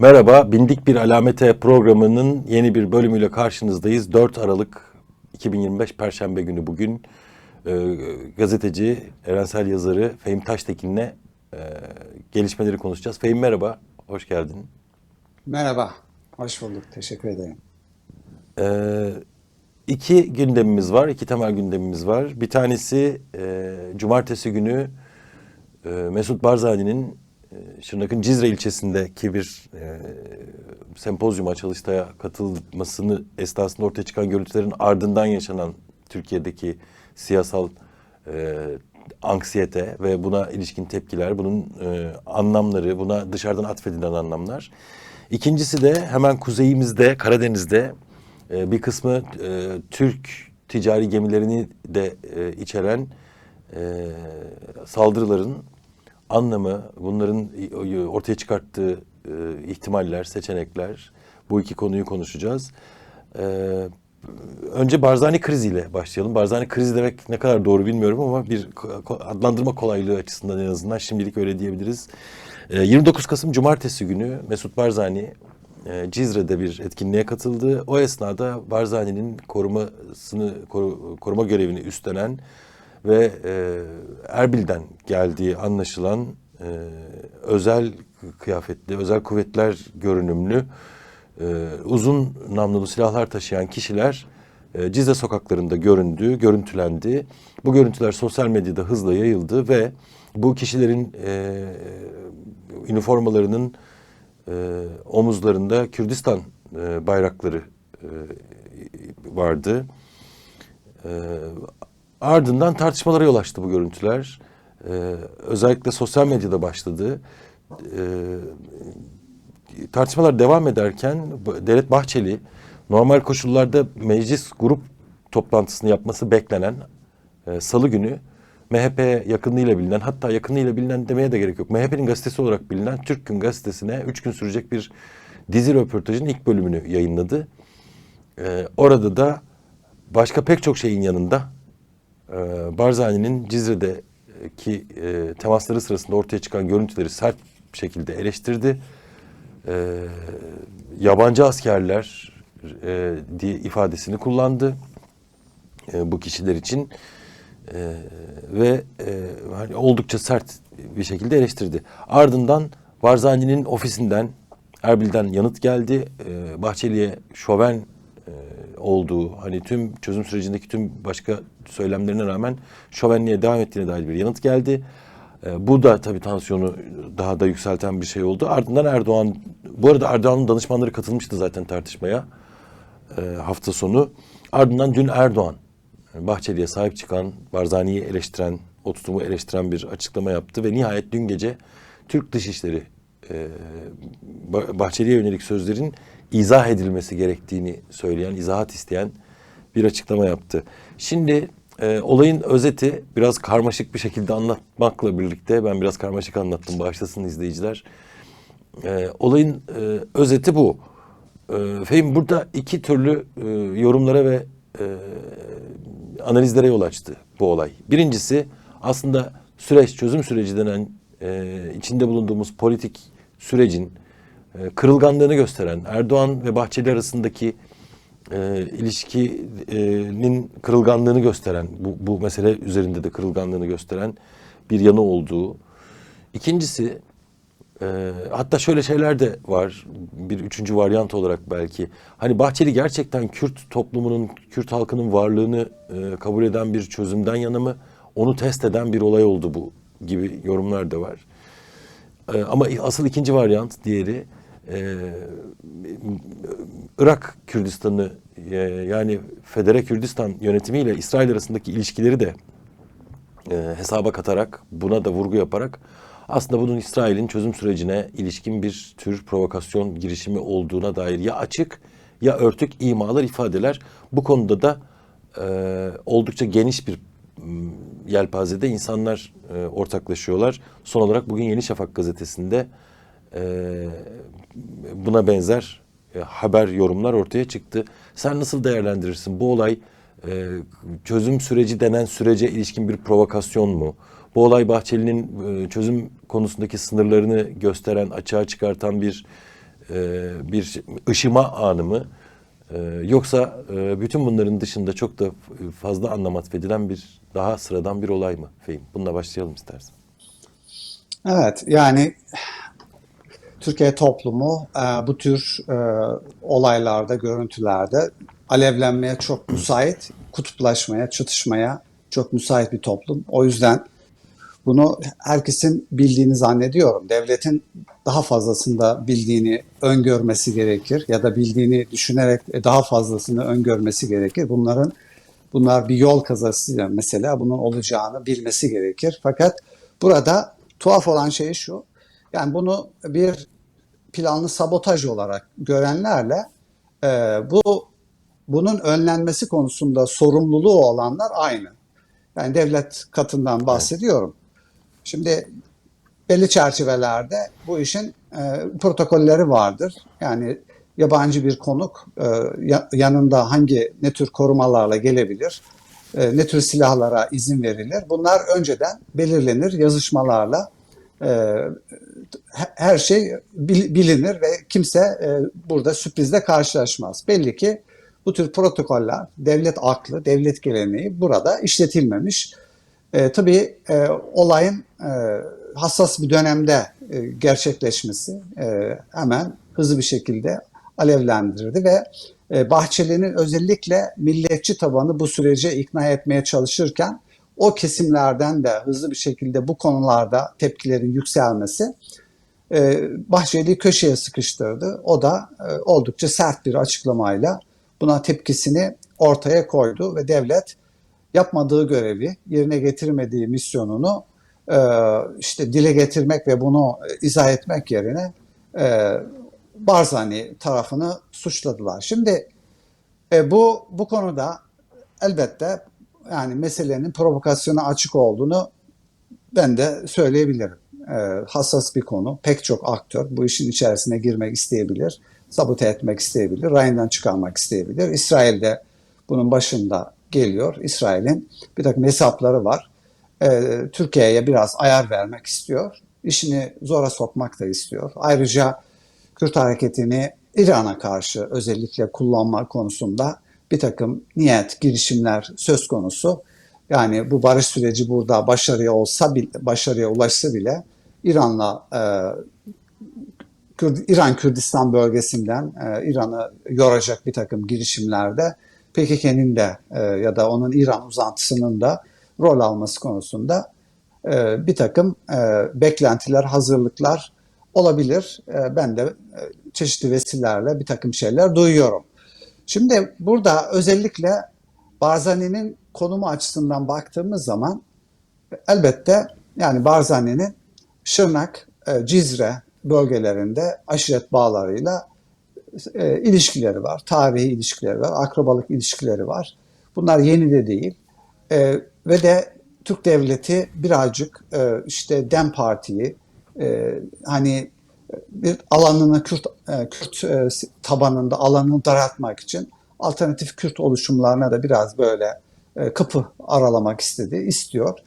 Merhaba, Bindik Bir Alamete programının yeni bir bölümüyle karşınızdayız. 4 Aralık 2025 Perşembe günü bugün e, gazeteci, evrensel yazarı Fehim Taştekin'le e, gelişmeleri konuşacağız. Fehim merhaba, hoş geldin. Merhaba, hoş bulduk. Teşekkür ederim. E, iki gündemimiz var, iki temel gündemimiz var. Bir tanesi e, cumartesi günü e, Mesut Barzani'nin Şırnak'ın Cizre ilçesindeki bir e, sempozyuma, çalıştaya katılmasını esnasında ortaya çıkan görüntülerin ardından yaşanan Türkiye'deki siyasal e, anksiyete ve buna ilişkin tepkiler, bunun e, anlamları, buna dışarıdan atfedilen anlamlar. İkincisi de hemen kuzeyimizde, Karadeniz'de e, bir kısmı e, Türk ticari gemilerini de e, içeren e, saldırıların anlamı, bunların ortaya çıkarttığı e, ihtimaller, seçenekler, bu iki konuyu konuşacağız. E, önce Barzani kriziyle başlayalım. Barzani krizi demek ne kadar doğru bilmiyorum ama bir adlandırma kolaylığı açısından en azından şimdilik öyle diyebiliriz. E, 29 Kasım Cumartesi günü Mesut Barzani e, Cizre'de bir etkinliğe katıldı. O esnada Barzani'nin korumasını koru- koruma görevini üstlenen ve e, Erbil'den geldiği anlaşılan e, özel kıyafetli, özel kuvvetler görünümlü, e, uzun namlulu silahlar taşıyan kişiler e, Cizre sokaklarında göründü, görüntülendi. Bu görüntüler sosyal medyada hızla yayıldı ve bu kişilerin e, üniformalarının e, omuzlarında Kürdistan e, bayrakları e, vardı. E, ardından tartışmalara yol açtı bu görüntüler. E, özellikle sosyal medyada başladı. E, tartışmalar devam ederken Devlet Bahçeli normal koşullarda meclis grup toplantısını yapması beklenen e, salı günü MHP yakınlığıyla bilinen hatta yakınlığıyla bilinen demeye de gerek yok. MHP'nin gazetesi olarak bilinen Türk Gün gazetesine üç gün sürecek bir dizi röportajın ilk bölümünü yayınladı. E, orada da başka pek çok şeyin yanında Barzani'nin Cizre'deki e, temasları sırasında ortaya çıkan görüntüleri sert bir şekilde eleştirdi. E, yabancı askerler e, diye ifadesini kullandı e, bu kişiler için E, ve hani oldukça sert bir şekilde eleştirdi. Ardından Barzani'nin ofisinden Erbil'den yanıt geldi. Bahçeli'ye şoven olduğu hani tüm çözüm sürecindeki tüm başka söylemlerine rağmen şovenliğe devam ettiğine dair bir yanıt geldi. E, bu da tabii tansiyonu daha da yükselten bir şey oldu. Ardından Erdoğan, bu arada Erdoğan'ın danışmanları katılmıştı zaten tartışmaya e, hafta sonu. Ardından dün Erdoğan Bahçeli'ye sahip çıkan, Barzani'yi eleştiren, o tutumu eleştiren bir açıklama yaptı ve nihayet dün gece Türk Dışişleri e, Ba- Bahçeli'ye yönelik sözlerin izah edilmesi gerektiğini söyleyen, izahat isteyen bir açıklama yaptı. Şimdi e, olayın özeti biraz karmaşık bir şekilde anlatmakla birlikte ben biraz karmaşık anlattım bağışlasın izleyiciler. E, olayın e, özeti bu. E, Fehim burada iki türlü e, yorumlara ve e, analizlere yol açtı bu olay. Birincisi aslında süreç, çözüm süreci denen e, içinde bulunduğumuz politik sürecin e, kırılganlığını gösteren Erdoğan ve Bahçeli arasındaki e, ilişkinin kırılganlığını gösteren, bu, bu mesele üzerinde de kırılganlığını gösteren bir yanı olduğu. İkincisi ee, hatta şöyle şeyler de var. Bir üçüncü varyant olarak belki. Hani Bahçeli gerçekten Kürt toplumunun, Kürt halkının varlığını e, kabul eden bir çözümden yana mı? Onu test eden bir olay oldu bu gibi yorumlar da var. Ee, ama asıl ikinci varyant diğeri e, Irak Kürdistan'ı e, yani Federe Kürdistan yönetimiyle İsrail arasındaki ilişkileri de e, hesaba katarak buna da vurgu yaparak aslında bunun İsrail'in çözüm sürecine ilişkin bir tür provokasyon girişimi olduğuna dair ya açık ya örtük imalar ifadeler bu konuda da e, oldukça geniş bir yelpazede insanlar e, ortaklaşıyorlar. Son olarak bugün Yeni Şafak gazetesinde e, buna benzer e, haber yorumlar ortaya çıktı. Sen nasıl değerlendirirsin bu olay e, çözüm süreci denen sürece ilişkin bir provokasyon mu? Bu olay Bahçeli'nin e, çözüm konusundaki sınırlarını gösteren, açığa çıkartan bir e, bir ışıma anı mı? E, yoksa e, bütün bunların dışında çok da fazla anlam atfedilen bir daha sıradan bir olay mı Fehim? Bununla başlayalım istersen. Evet, yani Türkiye toplumu e, bu tür e, olaylarda, görüntülerde alevlenmeye çok müsait, kutuplaşmaya, çatışmaya çok müsait bir toplum. O yüzden bunu herkesin bildiğini zannediyorum. Devletin daha fazlasında bildiğini öngörmesi gerekir ya da bildiğini düşünerek daha fazlasını öngörmesi gerekir. Bunların bunlar bir yol kazasıyla mesela bunun olacağını bilmesi gerekir. Fakat burada tuhaf olan şey şu. Yani bunu bir planlı sabotaj olarak görenlerle e, bu bunun önlenmesi konusunda sorumluluğu olanlar aynı. Yani devlet katından bahsediyorum. Şimdi belli çerçevelerde bu işin e, protokolleri vardır. Yani yabancı bir konuk e, ya- yanında hangi ne tür korumalarla gelebilir, e, ne tür silahlara izin verilir. Bunlar önceden belirlenir yazışmalarla. E, her şey bil- bilinir ve kimse e, burada sürprizle karşılaşmaz. Belli ki bu tür protokoller, devlet aklı, devlet geleneği burada işletilmemiş. E, tabii e, olayın e, hassas bir dönemde e, gerçekleşmesi e, hemen hızlı bir şekilde alevlendirdi ve e, Bahçeli'nin özellikle milliyetçi tabanı bu sürece ikna etmeye çalışırken o kesimlerden de hızlı bir şekilde bu konularda tepkilerin yükselmesi e, Bahçeli'yi köşeye sıkıştırdı. O da e, oldukça sert bir açıklamayla buna tepkisini ortaya koydu ve devlet yapmadığı görevi, yerine getirmediği misyonunu e, işte dile getirmek ve bunu izah etmek yerine Barzani tarafını suçladılar. Şimdi bu bu konuda elbette yani meselenin provokasyona açık olduğunu ben de söyleyebilirim. E, hassas bir konu. Pek çok aktör bu işin içerisine girmek isteyebilir, sabote etmek isteyebilir, rayından çıkarmak isteyebilir. İsrail de bunun başında geliyor. İsrail'in bir takım hesapları var. E, Türkiye'ye biraz ayar vermek istiyor. İşini zora sokmak da istiyor. Ayrıca Kürt hareketini İran'a karşı özellikle kullanma konusunda bir takım niyet, girişimler söz konusu. Yani bu barış süreci burada başarıya olsa başarıya ulaşsa bile İran'la e, İran Kürdistan bölgesinden e, İran'ı yoracak bir takım girişimlerde PKK'nin de e, ya da onun İran uzantısının da rol alması konusunda e, bir takım e, beklentiler, hazırlıklar olabilir. E, ben de e, çeşitli vesilelerle bir takım şeyler duyuyorum. Şimdi burada özellikle Barzani'nin konumu açısından baktığımız zaman elbette yani Barzani'nin Şırnak, e, Cizre bölgelerinde aşiret bağlarıyla e, ilişkileri var. Tarihi ilişkileri var, akrabalık ilişkileri var. Bunlar yeni de değil. E, ve de Türk devleti birazcık işte Dem Parti'yi hani bir alanını Kürt, e, Kürt e, tabanında alanını daraltmak için alternatif Kürt oluşumlarına da biraz böyle e, kapı aralamak istedi, istiyor.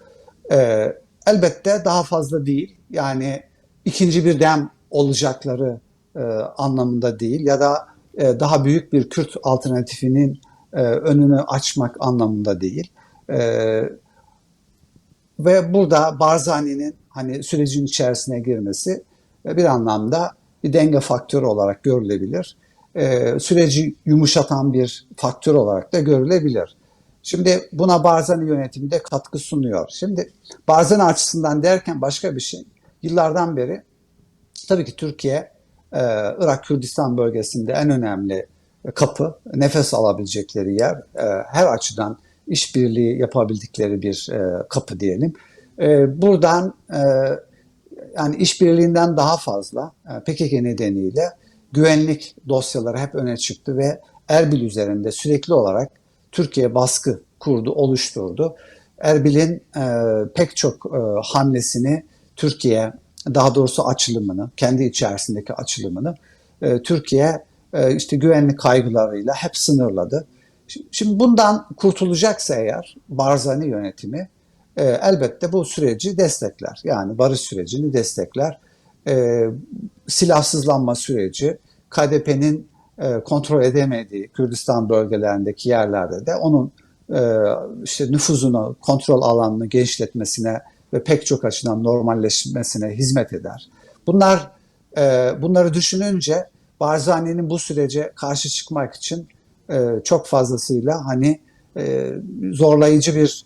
Elbette daha fazla değil. Yani ikinci bir dem olacakları anlamında değil ya da daha büyük bir Kürt alternatifinin önünü açmak anlamında değil. Ve burada Barzani'nin hani sürecin içerisine girmesi bir anlamda bir denge faktörü olarak görülebilir. E, süreci yumuşatan bir faktör olarak da görülebilir. Şimdi buna Barzani yönetimi de katkı sunuyor. Şimdi Barzani açısından derken başka bir şey. Yıllardan beri tabii ki Türkiye, e, Irak Kürdistan bölgesinde en önemli kapı, nefes alabilecekleri yer, e, her açıdan işbirliği yapabildikleri bir e, kapı diyelim. Buradan yani işbirliğinden daha fazla e, PKK nedeniyle güvenlik dosyaları hep öne çıktı ve Erbil üzerinde sürekli olarak Türkiye baskı kurdu, oluşturdu. Erbil'in e, pek çok e, hamlesini Türkiye, daha doğrusu açılımını, kendi içerisindeki açılımını e, Türkiye e, işte güvenlik kaygılarıyla hep sınırladı. Şimdi bundan kurtulacaksa eğer Barzani yönetimi e, elbette bu süreci destekler. Yani barış sürecini destekler. E, silahsızlanma süreci KDP'nin e, kontrol edemediği Kürdistan bölgelerindeki yerlerde de onun e, işte nüfuzunu, kontrol alanını genişletmesine ve pek çok açıdan normalleşmesine hizmet eder. Bunlar e, bunları düşününce Barzani'nin bu sürece karşı çıkmak için e, çok fazlasıyla hani e, zorlayıcı bir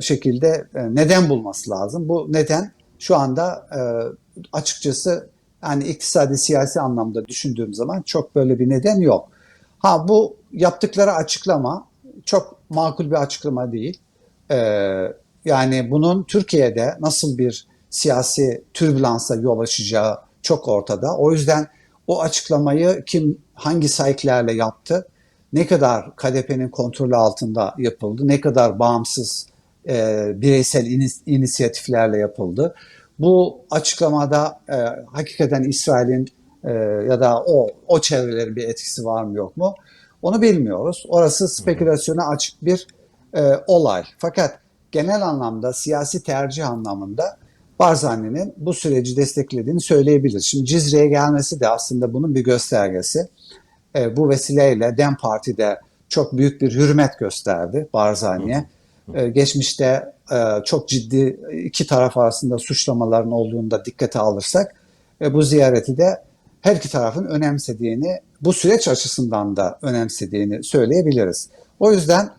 şekilde e, neden bulması lazım. Bu neden şu anda e, açıkçası yani iktisadi siyasi anlamda düşündüğüm zaman çok böyle bir neden yok. Ha bu yaptıkları açıklama çok makul bir açıklama değil. Yani bunun Türkiye'de nasıl bir siyasi türbülansa yol açacağı çok ortada. O yüzden o açıklamayı kim hangi sayıklarla yaptı, ne kadar KDP'nin kontrolü altında yapıldı, ne kadar bağımsız e, bireysel inis- inisiyatiflerle yapıldı. Bu açıklamada e, hakikaten İsrail'in e, ya da o o çevrelerin bir etkisi var mı yok mu? Onu bilmiyoruz. Orası spekülasyona açık bir e, olay. Fakat genel anlamda siyasi tercih anlamında Barzani'nin bu süreci desteklediğini söyleyebiliriz. Şimdi Cizre'ye gelmesi de aslında bunun bir göstergesi. E, bu vesileyle Dem Parti de çok büyük bir hürmet gösterdi Barzani'ye. E, geçmişte e, çok ciddi iki taraf arasında suçlamaların olduğunu da dikkate alırsak e, bu ziyareti de her iki tarafın önemsediğini, bu süreç açısından da önemsediğini söyleyebiliriz. O yüzden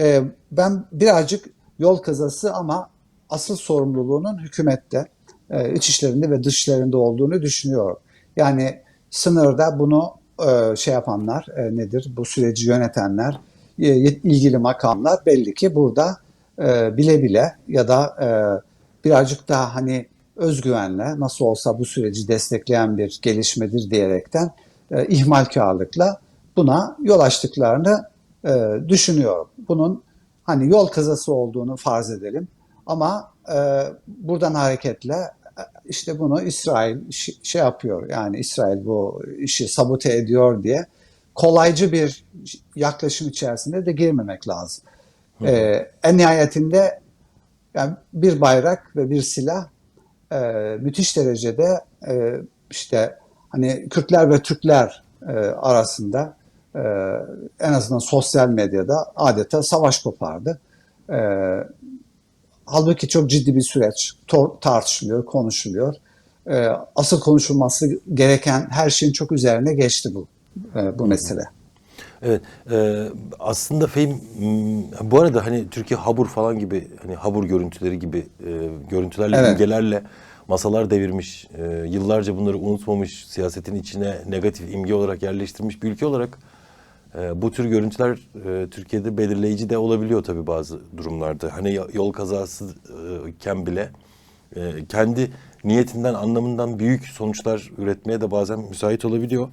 e, ben birazcık yol kazası ama asıl sorumluluğunun hükümette, e, iç işlerinde ve dış işlerinde olduğunu düşünüyorum. Yani sınırda bunu şey yapanlar e, nedir? Bu süreci yönetenler, e, ilgili makamlar belli ki burada e, bile bile ya da e, birazcık daha hani özgüvenle nasıl olsa bu süreci destekleyen bir gelişmedir diyerekten e, ihmalkarlıkla buna yol açtıklarını e, düşünüyorum. Bunun hani yol kazası olduğunu farz edelim ama e, buradan hareketle e, işte bunu İsrail şey yapıyor yani İsrail bu işi sabote ediyor diye kolaycı bir yaklaşım içerisinde de girmemek lazım. E, en nihayetinde yani bir bayrak ve bir silah e, müthiş derecede e, işte hani Kürtler ve Türkler e, arasında e, en azından sosyal medyada adeta savaş kopardı. E, halbuki çok ciddi bir süreç tor- tartışılıyor, konuşuluyor. E, asıl konuşulması gereken her şeyin çok üzerine geçti bu e, bu mesele. Evet, e, aslında Fehim, m, bu arada hani Türkiye Habur falan gibi, hani Habur görüntüleri gibi e, görüntülerle, Evet. imgelerle masalar devirmiş, e, yıllarca bunları unutmamış, siyasetin içine negatif imge olarak yerleştirmiş bir ülke olarak e, bu tür görüntüler e, Türkiye'de belirleyici de olabiliyor tabii bazı durumlarda. Hani yol kazası iken bile e, kendi niyetinden, anlamından büyük sonuçlar üretmeye de bazen müsait olabiliyor.